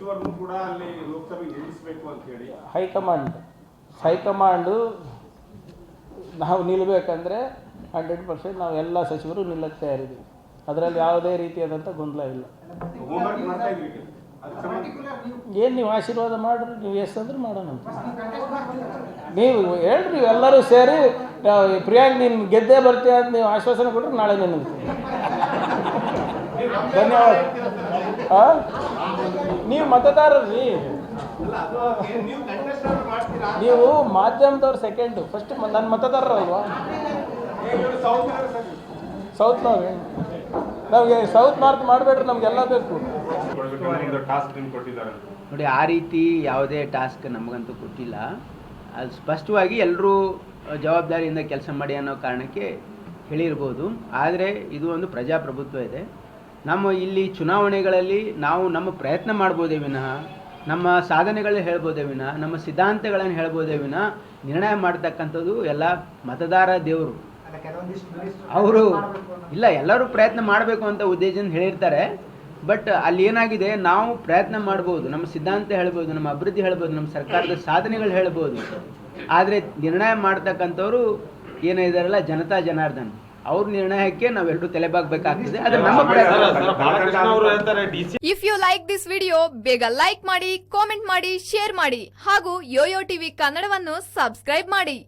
ಸಚಿವರನ್ನು ಕೂಡ ಅಲ್ಲಿ ಲೋಕಸಭೆಗೆ ನಿಲ್ಲಿಸಬೇಕು ಅಂತ ಹೇಳಿ. ಹೈಕಮಾಂಡ್ ಹೈಕಮಾಂಡು ನಾವು ನಿಲ್ಲಬೇಕಂದ್ರೆ ಹಂಡ್ರೆಡ್ ಪರ್ಸೆಂಟ್ ನಾವು ಎಲ್ಲ ಸಚಿವರು ನಿಲ್ಲಕ್ಕೆ ತಯಾರಿದ್ದೀವಿ. ಅದರಲ್ಲಿ ಯಾವುದೇ ರೀತಿಯಾದಂಥ ಗೊಂದಲ ಇಲ್ಲ. ಹೋಮ್ವರ್ಕ್ ಮಾಡ್ತಾ ಇದ್ವಿ ಅದಕ್ಕೆ ಸಂಬಂಧ ಏನು ನೀವು ಆಶೀರ್ವಾದ ಮಾಡ್ರಿ ನೀವು ಎಷ್ಟಂದ್ರೆ ಮಾಡೋಣ ಅಂತ. ನೀವು ಹೇಳ್ರಿ ಎಲ್ಲರೂ ಸೇರಿ ನಾವು ಪ್ರಿಯಾಂಕ್ ನೀನು ಗೆದ್ದೇ ಬರ್ತೀಯ ಅಂತ ನೀವು ಆಶ್ವಾಸನೆ ಕೊಟ್ಟರೆ ನಾಳೆ ನಿಲ್ಲುತ್ತೆ ಧನ್ಯವಾದ? ನೀವು ಅದು ನೀವು ಮಾಧ್ಯಮದವ್ರ ಸೆಕೆಂಡು ಫಸ್ಟ್ ನನ್ನ ಮತದಾರರಲ್ವಾ ಸೌತ್ ನಾವು? ನಮಗೆ ಸೌತ್ ಮಾರ್ಕ್ ಮಾಡಬೇಡ್ರಿ ನಮಗೆಲ್ಲ ಬೇಕು. ನೋಡಿ, ಆ ರೀತಿ ಯಾವುದೇ ಟಾಸ್ಕ್ ನಮಗಂತೂ ಕೊಟ್ಟಿಲ್ಲ. ಅದು ಸ್ಪಷ್ಟವಾಗಿ ಎಲ್ಲರೂ ಜವಾಬ್ದಾರಿಯಿಂದ ಕೆಲಸ ಮಾಡಿ ಅನ್ನೋ ಕಾರಣಕ್ಕೆ ಹೇಳಿರ್ಬೋದು. ಆದರೆ ಇದು ಒಂದು ಪ್ರಜಾಪ್ರಭುತ್ವ ಇದೆ. ನಮ್ಮ ಇಲ್ಲಿ ಚುನಾವಣೆಗಳಲ್ಲಿ ನಾವು ನಮ್ಮ ಪ್ರಯತ್ನ ಮಾಡ್ಬೋದೇ ವಿನಃ ನಮ್ಮ ಸಾಧನೆಗಳನ್ನ ಹೇಳ್ಬೋದೇ ವಿನಃ ನಮ್ಮ ಸಿದ್ಧಾಂತಗಳನ್ನು ಹೇಳ್ಬೋದೇ ವಿನಃ ನಿರ್ಣಯ ಮಾಡ್ತಕ್ಕಂಥದ್ದು ಎಲ್ಲ ಮತದಾರ ದೇವರು. ಅವರು ಇಲ್ಲ ಎಲ್ಲರೂ ಪ್ರಯತ್ನ ಮಾಡಬೇಕು ಅಂತ ಉದ್ದೇಶದಿಂದ ಹೇಳಿರ್ತಾರೆ. ಬಟ್ ಅಲ್ಲಿ ಏನಾಗಿದೆ ನಾವು ಪ್ರಯತ್ನ ಮಾಡ್ಬೋದು ನಮ್ಮ ಸಿದ್ಧಾಂತ ಹೇಳ್ಬೋದು ನಮ್ಮ ಅಭಿವೃದ್ಧಿ ಹೇಳ್ಬೋದು ನಮ್ಮ ಸರ್ಕಾರದ ಸಾಧನೆಗಳು ಹೇಳ್ಬೋದು. ಆದರೆ ನಿರ್ಣಯ ಮಾಡ್ತಕ್ಕಂಥವ್ರು ಏನಿದಾರಲ್ಲ ಜನತಾ ಜನಾರ್ದನ್. ಅವ್ರ ನಿರ್ಣಯಕ್ಕೆ ನಾವೆಲ್ಲರೂ ತಲೆಬಾಗಬೇಕಾಗ್ತದೆ ಅದು ನಮ್ಮ ಪ್ರಯತ್ನ. ಬಾಲಕೃಷ್ಣ ಅವರು ಹೇಳ್ತಾರೆ if you like this video ಬೇಗ ಲೈಕ್ ಮಾಡಿ ಕಾಮೆಂಟ್ ಮಾಡಿ ಶೇರ್ ಮಾಡಿ ಹಾಗೂ ಯೋಯೋ ಟಿವಿ ಕನ್ನಡವನ್ನು ಸಬ್ಸ್ಕ್ರೈಬ್ ಮಾಡಿ.